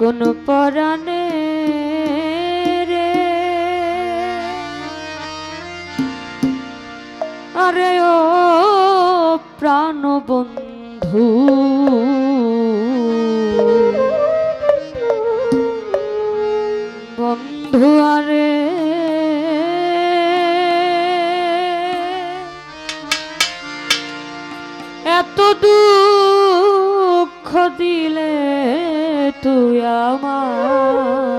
কোন পরাণে রে? আরে ও প্রাণ তুই আমারে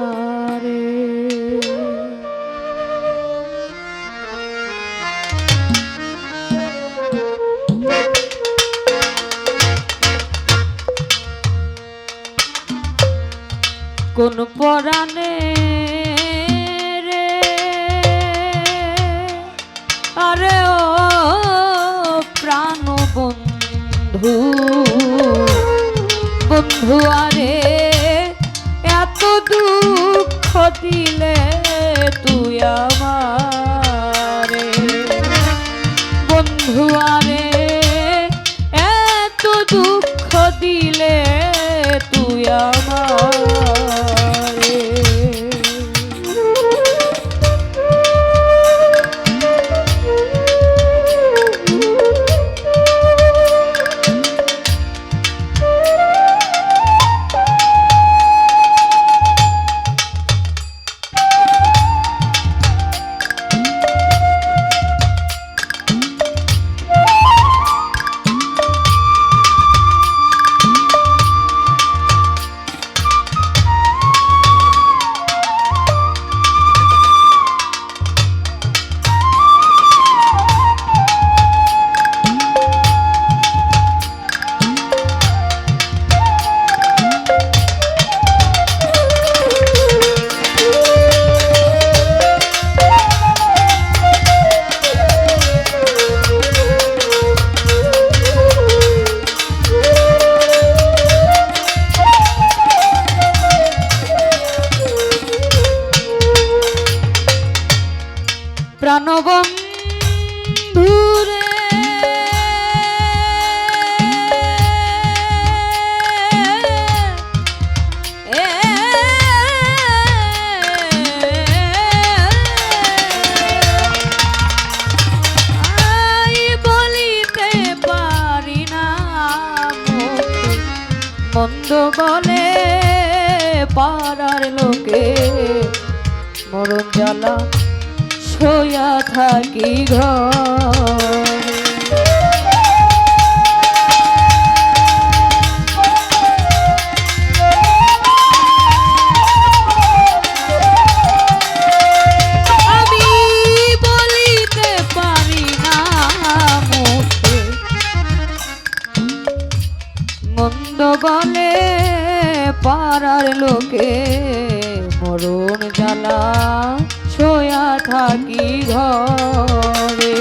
কোন পরাণে রে? আরে ও প্রাণ বন্ধু বন্ধু আরে দিলে তুই বলে পাড়ার লোকে। মরণ জ্বালা শোয়া থাকি ঘর। মন্দ বলে পাড়ার লোকে মরণ জ্বালা শোয়া থাকি ঘরে।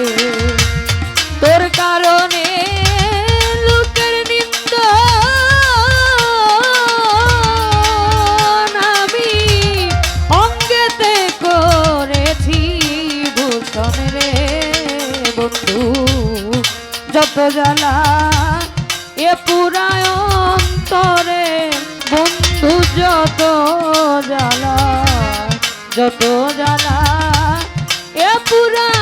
তোর কারণে লোকের নিন্দ আমি অঙ্গেতে করেছি ভূষণ রে বন্ধু, যত জ্বালা পুরায় অন্তরে বন্ধু যত জ্বালা যত জ্বালা এ পুরায়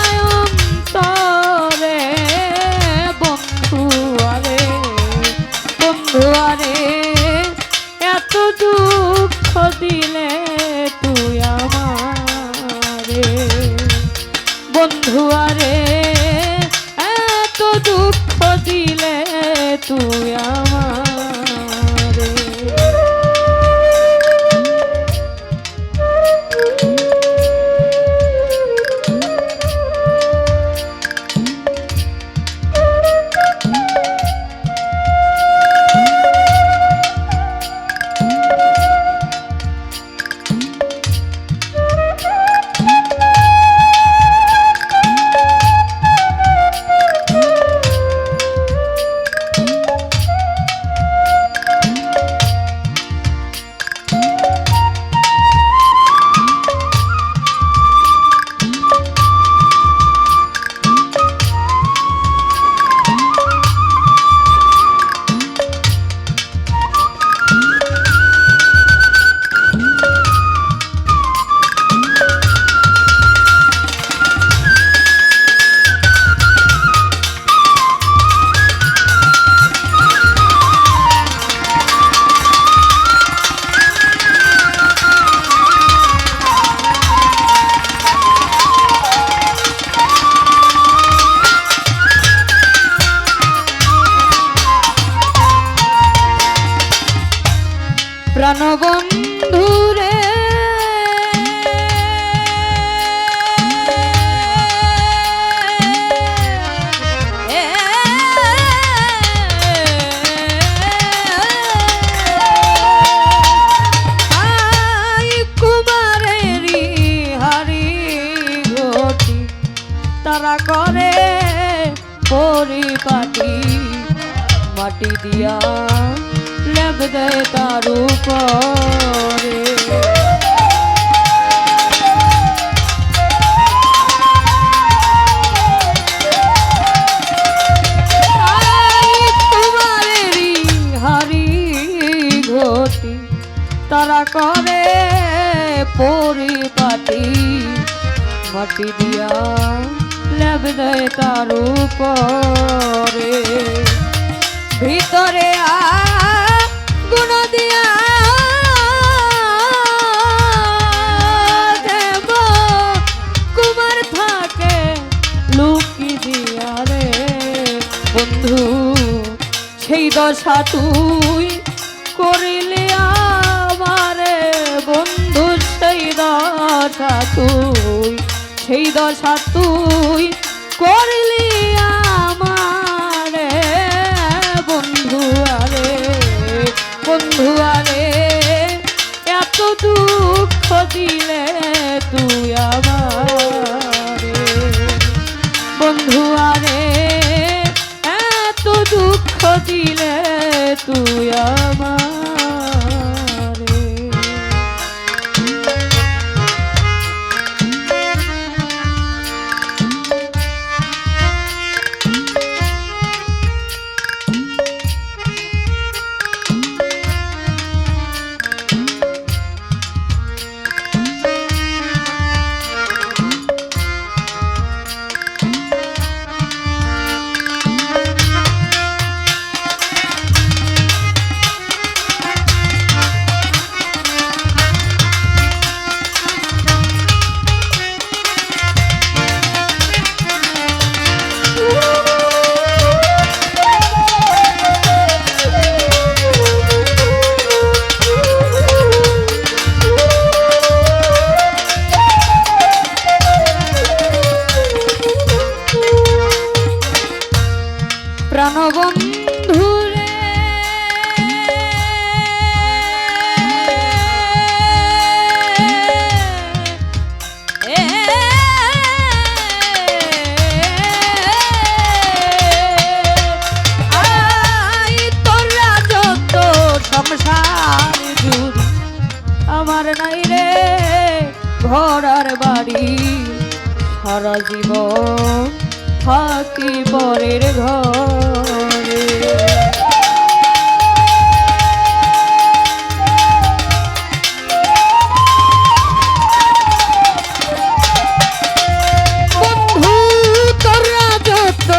পরিপাটি মাটি দিয়া লেব দেয় তার উপরে। তারা করে পরিপাটি মাটি দিয়া লেব দেয় তার উপরে। ভিতরে গুণ দিয়া দেব। কুমার থাকে লুকি দিয়া রে। বন্ধু, সেই দশা তুই করিলে আমারে। বন্ধু, সেই দশা তুই সেই দশা তুই করলি সারা জীবন থাকি পরের ঘরে। বন্ধু, তোরা যত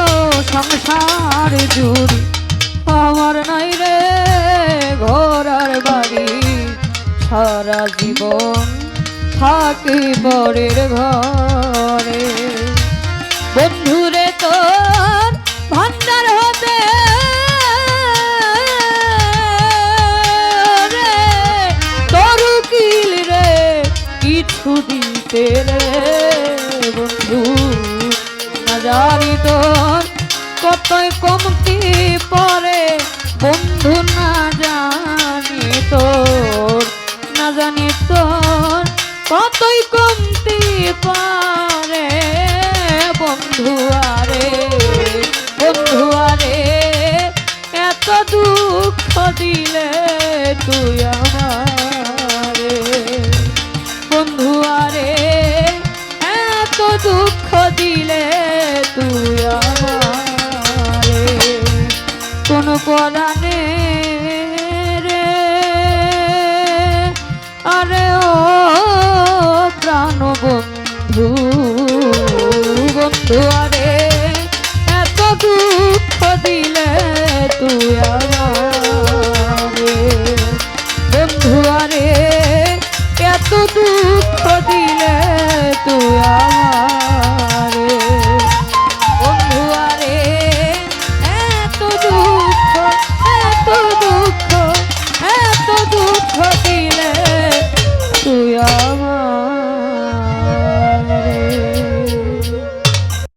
সংসার জুড়ি। আমার নাই রে ঘর আর বাড়ি। সারা জীবন থাকি পরের ঘরে। বন্ধুরে তোর ভান্ডার হতে রে, তোর উকিল রে, কিছু দিতে রে। বন্ধু জানি তোর কতই কমতি পরে। বন্ধু না জানি তোর, না জানি তোর কতই কমতি পারে দিলে তুই আমারে। বন্ধু, আরে, এত দুঃখ দিলে তুই আমারে। কোন পরাণে রে, আরে ও প্রাণ বন্ধু বন্ধু আরে, এত দুঃখ দিলে তুই মতো